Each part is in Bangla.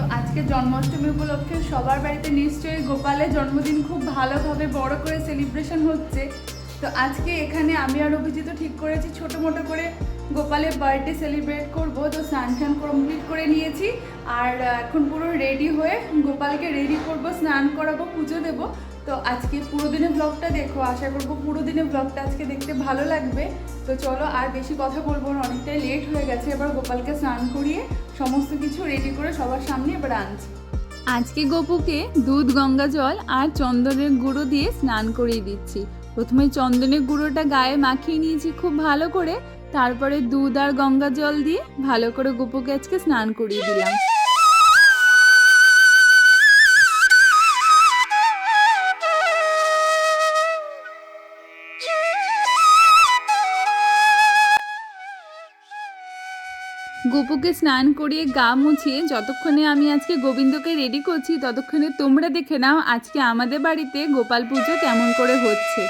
তো আজকে জন্মাষ্টমী উপলক্ষে সবার বাড়িতে নিশ্চয়ই গোপালের জন্মদিন খুব ভালোভাবে বড় করে সেলিব্রেশন হচ্ছে। তো আজকে এখানে আমি আর অভিজিৎ ঠিক করেছি, ছোট মোটো করে গোপালের বার্থডে সেলিব্রেট করব। তো স্নান টান কমপ্লিট করে নিয়েছি। আর এখন পুরো রেডি হয়ে গোপালকে রেডি করব, স্নান করাবো, পুজো দেবো। তো আজকে পুরো দিনের ব্লগটা দেখো, আশা করব পুরো দিনের ব্লগটা আজকে দেখতে ভালো লাগবে। তো চলো আর বেশি কথা বলব না, অনেকটাই লেট হয়ে গেছে। এবার গোপালকে স্নান করিয়ে সমস্ত কিছু রেডি করে সবার সামনে এবার আনছি। আজকে গোপুকে দুধ, গঙ্গা জল আর চন্দনের গুঁড়ো দিয়ে স্নান করিয়ে দিচ্ছি। প্রথমে চন্দনের গুঁড়োটা গায়ে মাখিয়ে নিয়েছি খুব ভালো করে, তারপরে দুধ আর গঙ্গা জল দিয়ে ভালো করে গোপুকে আজকে স্নান করিয়ে দিলাম। গোপুকে স্নান করিয়ে গা মুছিয়ে যতক্ষণে আমি আজকে গোবিন্দকে রেডি করছি, ততক্ষণে তোমরা দেখে নাও আজকে আমাদের বাড়িতে গোপাল পুজো কেমন করে হচ্ছে।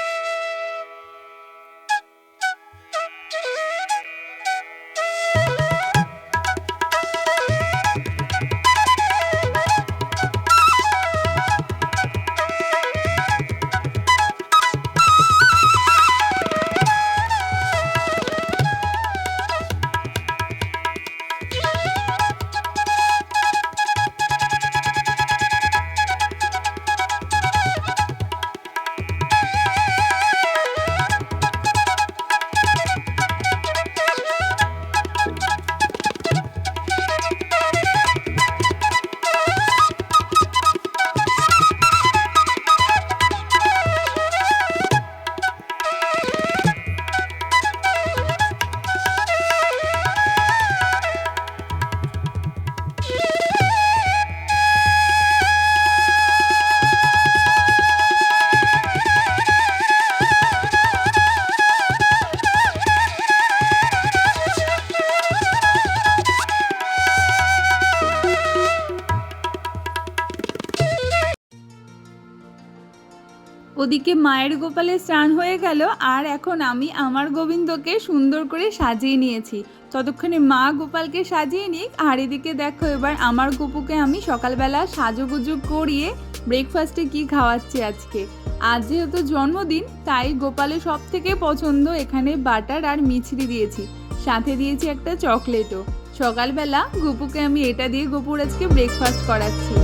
ওদিকে মায়ের গোপালে স্নান হয়ে গেল আর এখন আমি আমার গোবিন্দকে সুন্দর করে সাজিয়ে নিয়েছি। ততক্ষণে মা গোপালকে সাজিয়ে নিক আর এদিকে দেখো এবার আমার গোপুকে আমি সকালবেলা সাজুগুজু করিয়ে ব্রেকফাস্টে কি খাওয়াচ্ছি আজকে। আজ যেহেতু জন্মদিন, তাই গোপালের সব থেকে পছন্দ এখানে বাটার আর মিছরি দিয়েছি। সাথে দিয়েছি একটা চকলেটও। সকালবেলা গোপুকে আমি এটা দিয়ে গোপুর আজকে ব্রেকফাস্ট করাচ্ছি।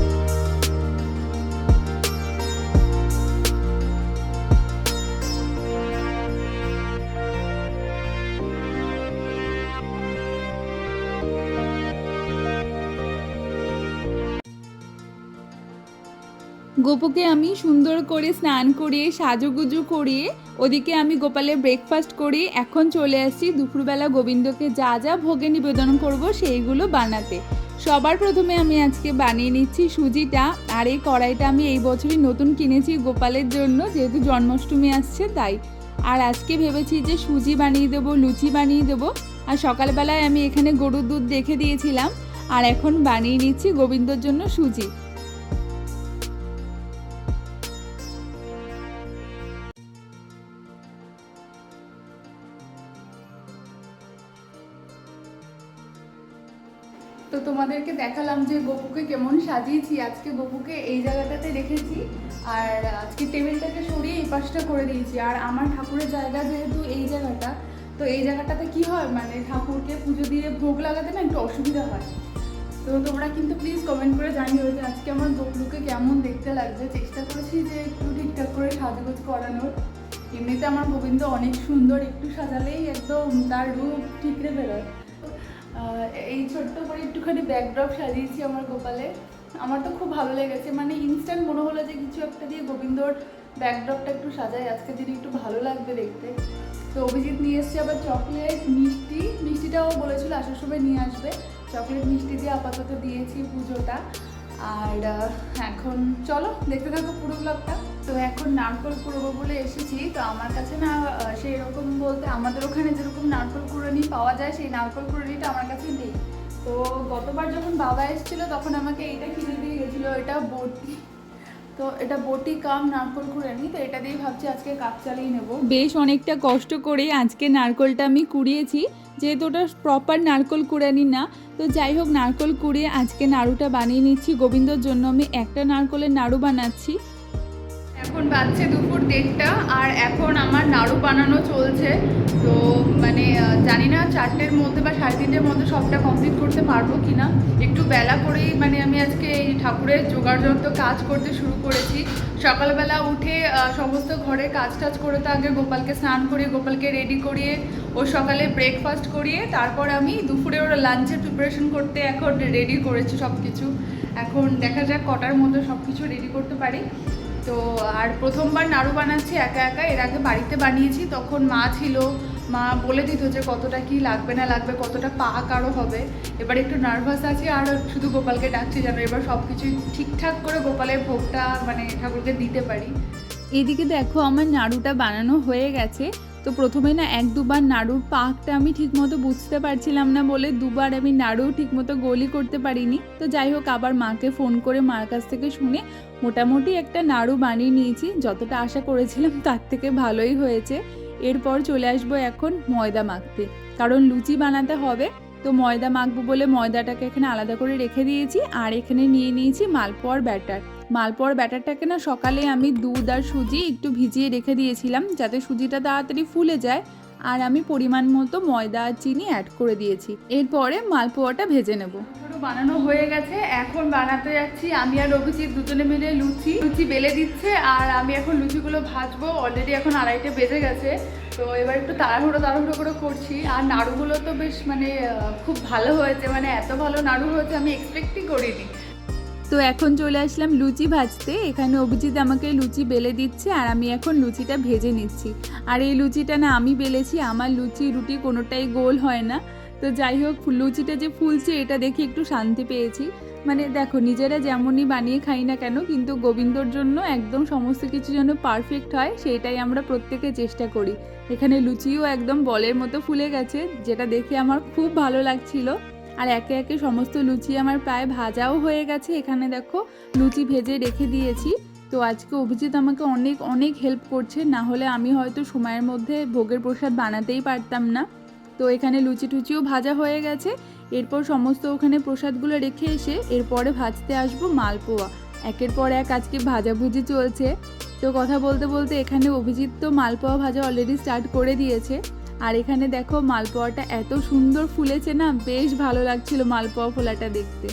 গোপুকে আমি সুন্দর করে স্নান করিয়ে সাজুগুজু করিয়ে ওদিকে আমি গোপালের ব্রেকফাস্ট করি, এখন চলে আসছি দুপুরবেলা গোবিন্দকে যা যা ভোগে নিবেদন করব সেইগুলো বানাতে। সবার প্রথমে আমি আজকে বানিয়ে নিচ্ছি সুজিটা, আর এই কড়াইটা আমি এই বছরই নতুন কিনেছি গোপালের জন্য, যেহেতু জন্মাষ্টমী আসছে তাই। আর আজকে ভেবেছি যে সুজি বানিয়ে দেবো, লুচি বানিয়ে দেবো, আর সকালবেলায় আমি এখানে গরুর দুধ দেখে দিয়েছিলাম। আর এখন বানিয়ে নিচ্ছি গোবিন্দর জন্য সুজি। তো তোমাদেরকে দেখালাম যে গপুকে কেমন সাজিয়েছি। আজকে গপুকে এই জায়গাটাতে রেখেছি। আর আজকে টেবিলটাকে সরিয়ে এই পাশটা করে দিয়েছি। আর আমার ঠাকুরের জায়গা যেহেতু এই জায়গাটা, তো এই জায়গাটাতে কি হয়? মানে ঠাকুরকে পুজো দিয়ে ভোগ লাগাতে না একটু অসুবিধা হয়। তো তোমরা কিন্তু প্লিজ কমেন্ট করে জানিও যে আজকে আমার গপুকে কেমন দেখতে লাগছে। চেষ্টা করেছি যে একটু ঠিকঠাক করে সাজগোজ করানোর। এমনিতে আমার গোবিন্দ অনেক সুন্দর, একটু সাজালেই একদম তার রূপ ঠিকরে বেরোয়। এই ছোট্ট করে একটুখানি ব্যাকড্রপ সাজিয়েছি আমার গোপালে। আমার তো খুব ভালো লেগেছে মানে ইনস্ট্যান্ট মনে হলো যে কিছু একটা দিয়ে গোবিন্দর ব্যাকড্রপটা একটু সাজাই। আজকে দিন একটু ভালো লাগবে দেখতে। তো অভিজিৎ নিয়ে এসছে আবার চকলেট মিষ্টি। মিষ্টিটাও বলেছিল আসার সময় নিয়ে আসবে। চকলেট মিষ্টি দিয়ে আপাতত দিয়েছি পুজোটা। আর এখন চলো দেখতে থাকো পুরো ব্লগটা তো এখন নারকল কুড়োবো বলে এসেছি। তো আমার কাছে না সেই রকম বলতে আমাদের ওখানে যেরকম নারকল কুড়োনি পাওয়া যায়, সেই নারকল কুড়োনিটা আমার কাছে নেই। তো গতবার যখন বাবা এসেছিল, তখন আমাকে এইটা কিনে দিয়ে গেছিল, এটা বটি। তো এটা বটি, কাম, নারকল কুড়ানি তো এটা দিয়েই ভাবছি আজকে কাপ চালিয়ে নেব। বেশ অনেকটা কষ্ট করে আজকে নারকলটা আমি কুড়িয়েছি, যেহেতু ওটা প্রপার নারকল কুড়ানি না, তো যাই হোক নারকল কুড়িয়ে আজকে নাড়ুটা বানিয়ে নিচ্ছি। গোবিন্দর জন্য আমি একটা নারকলের নাড়ু বানাচ্ছি। এখন বাজছে দুপুর দেড়টা আর এখন আমার নাড়ু বানানো চলছে। তো মানে জানি না চারটের মধ্যে বা সাড়ে তিনটের মধ্যে সবটা কমপ্লিট করতে পারব কি না একটু বেলা করেই মানে আমি আজকে এই ঠাকুরের জোগাড় যন্ত্র কাজ করতে শুরু করেছি। সকালবেলা উঠে সমস্ত ঘরে কাজ টাজ করে তো আগে গোপালকে স্নান করিয়ে, গোপালকে রেডি করিয়ে, ও সকালে ব্রেকফাস্ট করিয়ে, তারপর আমি দুপুরে ওরা লাঞ্চের প্রিপারেশন করতে এখন রেডি করেছি সব কিছু এখন দেখা যাক কটার মধ্যে সব কিছু রেডি করতে পারি। তো আর প্রথমবার নাড়ু বানাচ্ছি একা একা। এর আগে বাড়িতে বানিয়েছি, তখন মা ছিল। মা বলে দিত যে কতটা কি লাগবে না লাগবে, কতটা পাক আরও হবে। এবার একটু নার্ভাস আছি আর শুধু গোপালকে ডাকছি যেন এবার সব কিছুই ঠিকঠাক করে গোপালের ভোগটা মানে ঠাকুরকে দিতে পারি। এদিকে দেখো আমার নাড়ুটা বানানো হয়ে গেছে। তো প্রথমে না এক দুবার নাড়ুর পাকটা আমি ঠিকমতো বুঝতে পারছিলাম না বলে দুবার আমি নাড়ু ঠিকমতো গোলি করতে পারিনি। তো যাই হোক, আবার মাকে ফোন করে মার কাছ থেকে শুনে মোটামুটি একটা নাড়ু বানিয়ে নিয়েছি। যতটা আশা করেছিলাম তার থেকে ভালোই হয়েছে। এরপর চলে আসব এখন ময়দা মাখতে। কারণ লুচি বানাতে হবে, তো ময়দা মাখবো বলে ময়দাটাকে এখানে আলাদা করে রেখে দিয়েছি আর এখানে নিয়ে নিয়েছি মালপোয়ার ব্যাটার। মালপোয়ার ব্যাটারটাকে না সকালে আমি দুধ আর সুজি একটু ভিজিয়ে রেখে দিয়েছিলাম, যাতে সুজিটা তাড়াতাড়ি ফুলে যায়। আর আমি পরিমাণ মতো ময়দা আর চিনি অ্যাড করে দিয়েছি। এরপরে মালপোয়াটা ভেজে নেব। বানানো হয়ে গেছে। এখন বানাতে যাচ্ছি। আমি আর অভিজিৎ দুজনে মিলে লুচি লুচি বেলে দিচ্ছে। আর আমি এখন লুচিগুলো ভাজবো। অলরেডি এখন আড়াইটে বেজে গেছে। তো এবার একটু তাড়াহুড়ো তাড়াহুড়ো করে করছি। আর নাড়ুগুলো তো বেশ মানে খুব ভালো হয়েছে। মানে এত ভালো নাড়ু হয়েছে, আমি এক্সপেক্টই করিনি। তো এখন চলে আসলাম লুচি ভাজতে। এখানে অভিজিৎ আমাকে লুচি বেলে দিচ্ছে আর আমি এখন লুচিটা ভেজে নিচ্ছি। আর এই লুচিটা না আমি বেলেছি, আমার লুচি রুটি কোনোটাই গোল হয় না। তো যাই হোক লুচিটা যে ফুলছে, এটা দেখে একটু শান্তি পেয়েছি। মানে দেখো, নিজেরা যেমনই বানিয়ে খাই না কেন, কিন্তু গোবিন্দর জন্য একদম সমস্ত কিছু যেন পারফেক্ট হয়, সেটাই আমরা প্রত্যেকে চেষ্টা করি। এখানে লুচিও একদম বলের মতো ফুলে গেছে, যেটা দেখে আমার খুব ভালো লাগছিল। আর একে একে সমস্ত লুচি আমার প্রায় ভাজাও হয়ে গেছে। এখানে দেখো লুচি ভেজে রেখে দিয়েছি। তো আজকে অভিজিৎ আমাকে অনেক অনেক হেল্প করছে। না হলে আমি হয়তো সময়ের মধ্যে ভোগের প্রসাদ বানাতেই পারতাম না। তো এখানে লুচি টুচিও ভাজা হয়ে গেছে। এরপর সমস্ত ওখানে প্রসাদগুলো রেখে এসে এরপরে ভাজতে আসব মালপোয়া। একের পর এক আজকে ভাজাভুজি চলছে। তো কথা বলতে বলতে এখানে অভিজিৎ তো মালপোয়া ভাজা অলরেডি স্টার্ট করে দিয়েছে। আর এখানে দেখো মালপোয়াটা এত সুন্দর ফুলেছে না, বেশ ভালো লাগছিল মালপোয়া ফোলাটা দেখতে।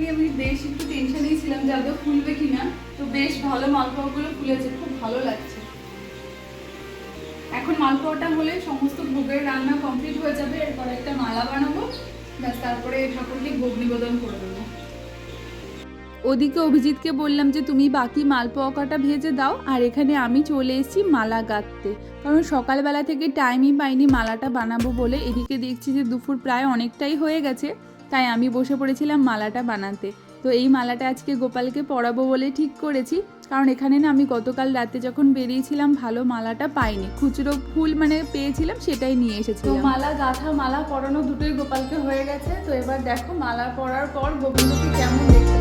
নিয়ে আমি বেশ একটু টেনশনেই ছিলাম যে আদৌ ফুলবে কিনা। তো বেশ ভালো মালপোয়াগুলো ফুলেছে, খুব ভালো লাগছে। এখন মালপোয়াটা হলে সমস্ত ভোগের রান্না কমপ্লিট হয়ে যাবে, এরপর একটা মালা বানাবো তারপরে ঠাকুরকে ভোগ নিবেদন করে দেবো। ওদিকে অভিজিৎকে বললাম যে তুমি বাকি মালপোয়াটা ভেজে দাও আর এখানে আমি চলে এসেছি মালা গাঁথতে। কারণ সকালবেলা থেকে টাইমই পাইনি মালাটা বানাবো বলে। এদিকে দেখছি যে দুপুর প্রায় অনেকটাই হয়ে গেছে তাই আমি বসে পড়েছিলাম মালাটা বানাতে। তো এই মালাটা আজকে গোপালকে পরাবো বলে ঠিক করেছি। কারণ এখানে না আমি গতকাল রাতে যখন বেরিয়েছিলাম ভালো মালাটা পাইনি। খুচরো ফুল মানে পেয়েছিলাম সেটাই নিয়ে এসেছি তো মালা গাঁথা মালা পরানো দুটোই গোপালকে হয়ে গেছে। তো এবার দেখো মালা পরার পর গোবিন্দকে কেমন দেখতে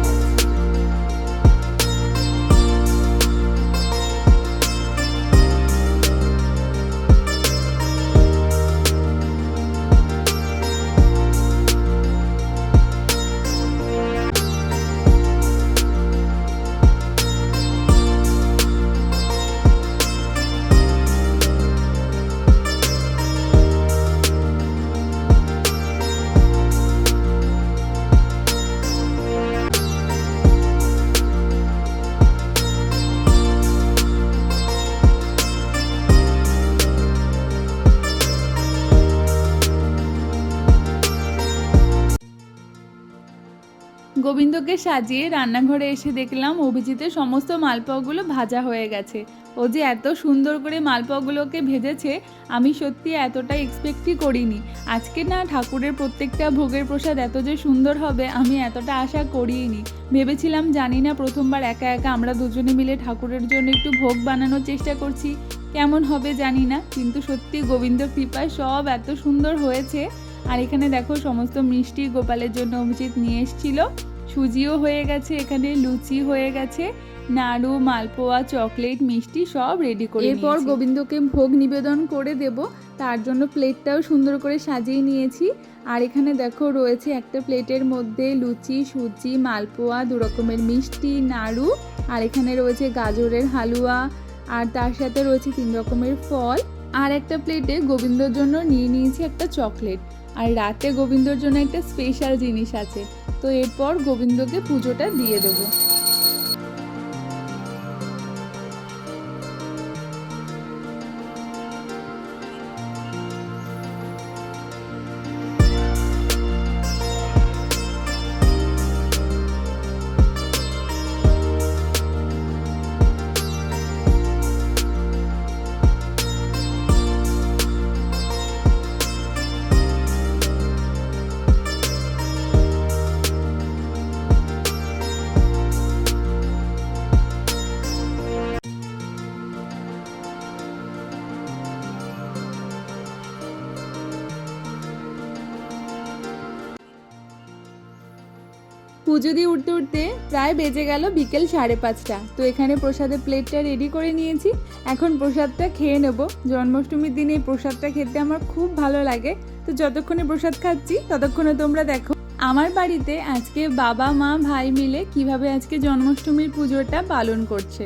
পাচ্ছি। সাজিয়ে রান্নাঘরে এসে দেখলাম অভিজিতের সমস্ত মালপোয়াগুলো ভাজা হয়ে গেছে। ও যে এত সুন্দর করে মালপোয়াগুলোকে ভেজেছে, আমি সত্যি এতটা এক্সপেক্টই করিনি। আজকে না ঠাকুরের প্রত্যেকটা ভোগের প্রসাদ এত যে সুন্দর হবে, আমি এতটা আশা করিনি ভেবেছিলাম জানি না প্রথমবার একা একা আমরা দুজনে মিলে ঠাকুরের জন্য একটু ভোগ বানানোর চেষ্টা করছি। কেমন হবে জানি না, কিন্তু সত্যি গোবিন্দ কৃপায় সব এত সুন্দর হয়েছে। আর এখানে দেখো সমস্ত মিষ্টি গোপালের জন্য অভিজিৎ নিয়ে এসেছিল। সুজিও হয়ে গেছে এখানে লুচি হয়ে গেছে নাড়ু মালপোয়া চকলেট মিষ্টি সব রেডি করে এরপর গোবিন্দকে ভোগ নিবেদন করে দেব। তার জন্য প্লেটটাও সুন্দর করে সাজিয়ে নিয়েছি। আর এখানে দেখো রয়েছে একটা প্লেটের মধ্যে লুচি সুজি মালপোয়া দু রকমের মিষ্টি নাড়ু আর এখানে রয়েছে গাজরের হালুয়া আর তার সাথে রয়েছে তিন রকমের ফল। আর একটা প্লেটে গোবিন্দর জন্য নিয়ে নিয়েছি একটা চকলেট। আর রাতে গোবিন্দর জন্য একটা স্পেশাল জিনিস আছে। তো এরপর গোবিন্দকে পুজোটা দিয়ে দেবো। পুজো দিয়ে উঠতে উঠতে প্রায় বেজে গেল বিকেল সাড়ে পাঁচটা। তো এখানে প্রসাদের প্লেটটা রেডি করে নিয়েছি। এখন প্রসাদটা খেয়ে নেব। জন্মাষ্টমীর দিনে এই প্রসাদটা খেতে আমার খুব ভালো লাগে। তো যতক্ষণে প্রসাদ খাচ্ছি, ততক্ষণে তোমরা দেখো। আমার বাড়িতে আজকে বাবা, মা, ভাই মিলে কীভাবে আজকে জন্মাষ্টমীর পুজোটা পালন করছে।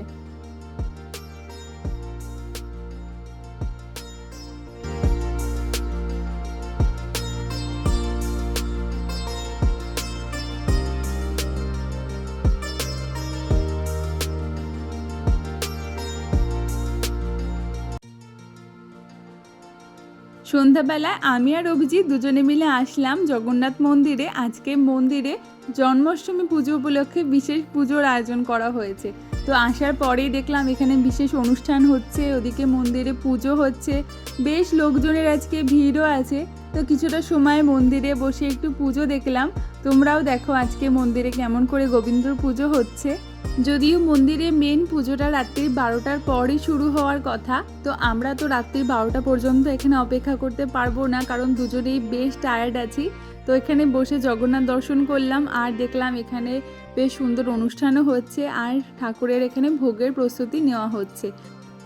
সন্ধ্যাবেলায় আমি আর অভিজিৎ দুজনে মিলে আসলাম জগন্নাথ মন্দিরে। আজকে মন্দিরে জন্মাষ্টমী পুজো উপলক্ষে বিশেষ পুজোর আয়োজন করা হয়েছে। তো আসার পরেই দেখলাম এখানে বিশেষ অনুষ্ঠান হচ্ছে, ওদিকে মন্দিরে পুজো হচ্ছে। বেশ লোকজনের আজকে ভিড়ও আছে। তো কিছুটা সময় মন্দিরে বসে একটু পুজো দেখলাম। তোমরাও দেখো আজকে মন্দিরে কেমন করে গোবিন্দর পুজো হচ্ছে। যদিও মন্দিরে মেন পুজোটা রাত্রি বারোটার পরই শুরু হওয়ার কথা, তো আমরা তো রাত্রি বারোটা পর্যন্ত এখানে অপেক্ষা করতে পারব না, কারণ দুজনেই বেশ টায়ার্ড আছি। তো এখানে বসে জগন্নাথ দর্শন করলাম, আর দেখলাম এখানে বেশ সুন্দর অনুষ্ঠানও হচ্ছে, আর ঠাকুরের এখানে ভোগের প্রস্তুতি নেওয়া হচ্ছে।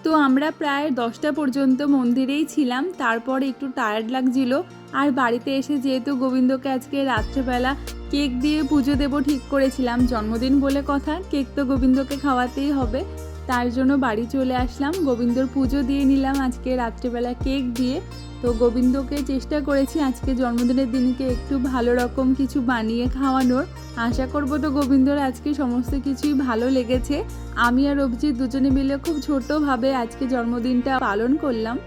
তো আমরা প্রায় দশটা পর্যন্ত মন্দিরেই ছিলাম, তারপরে একটু টায়ার্ড লাগছিল, আর বাড়িতে এসে যেহেতু গোবিন্দকে আজকে রাত্রেবেলা কেক দিয়ে পুজো দেবো ঠিক করেছিলাম। জন্মদিন বলে কথা, কেক তো গোবিন্দকে খাওয়াতেই হবে। তার জন্য বাড়ি চলে আসলাম। গোবিন্দর পুজো দিয়ে নিলাম আজকে রাত্রেবেলা কেক দিয়ে। তো গোবিন্দকে চেষ্টা করেছি আজকে জন্মদিনের দিনকে একটু ভালো রকম কিছু বানিয়ে খাওয়ানোর। আশা করব তো গোবিন্দর আজকে সমস্ত কিছুই ভালো লেগেছে। আমি আর অভিজিৎ দুজনে মিলে খুব ছোটোভাবে আজকে জন্মদিনটা পালন করলাম।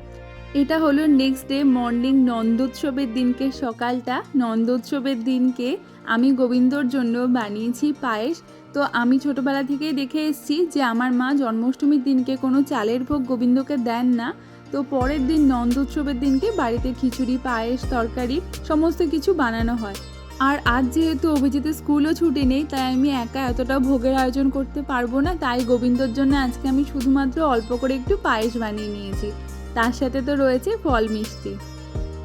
এটা হলো নেক্সট ডে মর্নিং নন্দোৎসবের দিনকে, সকালটা নন্দোৎসবের দিনকে আমি গোবিন্দর জন্য বানিয়েছি পায়েস। তো আমি ছোটোবেলা থেকেই দেখে এসেছি যে আমার মা জন্মাষ্টমীর দিনকে কোনো চালের ভোগ গোবিন্দকে দেন না। তো পরের দিন নন্দোৎসবের দিনকে বাড়িতে খিচুড়ি, পায়েস, তরকারি সমস্ত কিছু বানানো হয়। আর আজ যেহেতু অভিজিতের স্কুলও ছুটি নেই, তাই আমি একা এতটা ভোগের আয়োজন করতে পারব না। তাই গোবিন্দর জন্য আজকে আমি শুধুমাত্র অল্প করে একটু পায়েস বানিয়ে নিয়েছি। তার সাথে তো রয়েছে ফল মিষ্টি।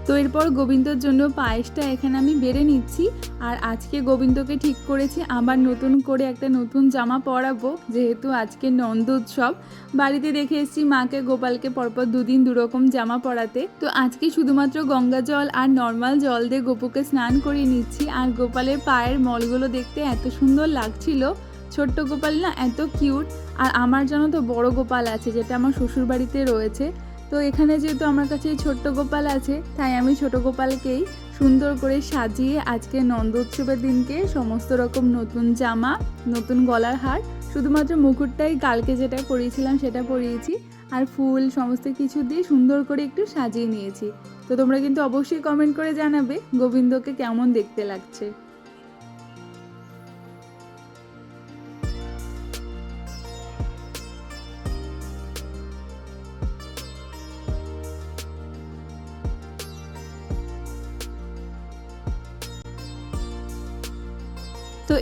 তো এরপর গোবিন্দর জন্য পায়েসটা এখানে আমি বেড়ে নিচ্ছি। আর আজকে গোবিন্দকে ঠিক করেছি, আবার নতুন করে একটা নতুন জামা পরাবো, যেহেতু আজকে নন্দ উৎসব। বাড়িতে দেখে এসেছি মাকে, গোপালকে পরপর দুদিন দুরকম জামা পরাতে। তো আজকে শুধুমাত্র গঙ্গা জল আর নর্মাল জল দিয়ে গোপুকে স্নান করিয়ে নিচ্ছি। আর গোপালের পায়ের মলগুলো দেখতে এত সুন্দর লাগছিল। ছোট্ট গোপাল না এত কিউট। আর আমার জন্য তো বড় গোপাল আছে, যেটা আমার শ্বশুর বাড়িতে রয়েছে। তো এখানে যেহেতু আমার কাছে ছোট্ট গোপাল আছে, তাই আমি ছোট গোপালকেই সুন্দর করে সাজিয়ে আজকে নন্দ উৎসবের দিনকে সমস্ত রকম নতুন জামা, নতুন গলার হার, শুধুমাত্র মুকুটটাই কালকে যেটা পরিয়েছিলাম সেটা পরিয়েছি আর ফুল সমস্ত কিছু দিয়ে সুন্দর করে একটু সাজিয়ে নিয়েছি। তো তোমরা কিন্তু অবশ্যই কমেন্ট করে জানাবে গোবিন্দকে কেমন দেখতে লাগছে।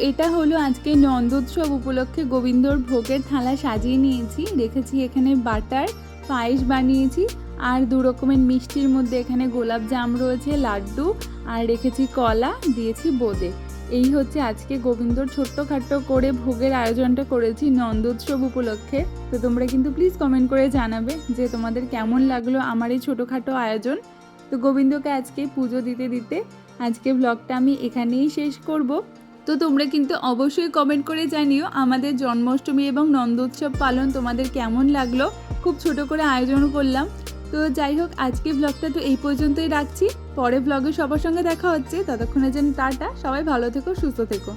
এটা হলো আজকে নন্দোৎসব উপলক্ষে গোবিন্দর ভোগের থালা সাজিয়ে নিয়েছি। রেখেছি এখানে বাটার, পায়েস বানিয়েছি আর দু রকমের মিষ্টির মধ্যে এখানে গোলাপ জাম রয়েছে, লাড্ডু আর রেখেছি কলা, দিয়েছি বোঁদে। এই হচ্ছে আজকে গোবিন্দর ছোট্টখাট্টো করে ভোগের আয়োজনটা করেছি নন্দোৎসব উপলক্ষে। তো তোমরা কিন্তু প্লিজ কমেন্ট করে জানাবে যে তোমাদের কেমন লাগল আমার এই ছোটোখাটো আয়োজন। তো গোবিন্দকে আজকে পুজো দিতে দিতে আজকে ব্লগটা আমি এখানেই শেষ করব। তো তোমরা কিন্তু অবশ্যই কমেন্ট করে জানিও আমাদের জন্মাষ্টমী এবং নন্দোৎসব পালন তোমাদের কেমন লাগল। খুব ছোট করে আয়োজন করলাম। তো যাই হোক আজকে ব্লগটা তো এই পর্যন্তই রাখছি। পরে ব্লগে সবার সঙ্গে দেখা হচ্ছে। ততক্ষণের জন্য টাটা। সবাই ভালো থেকো, সুস্থ থেকো।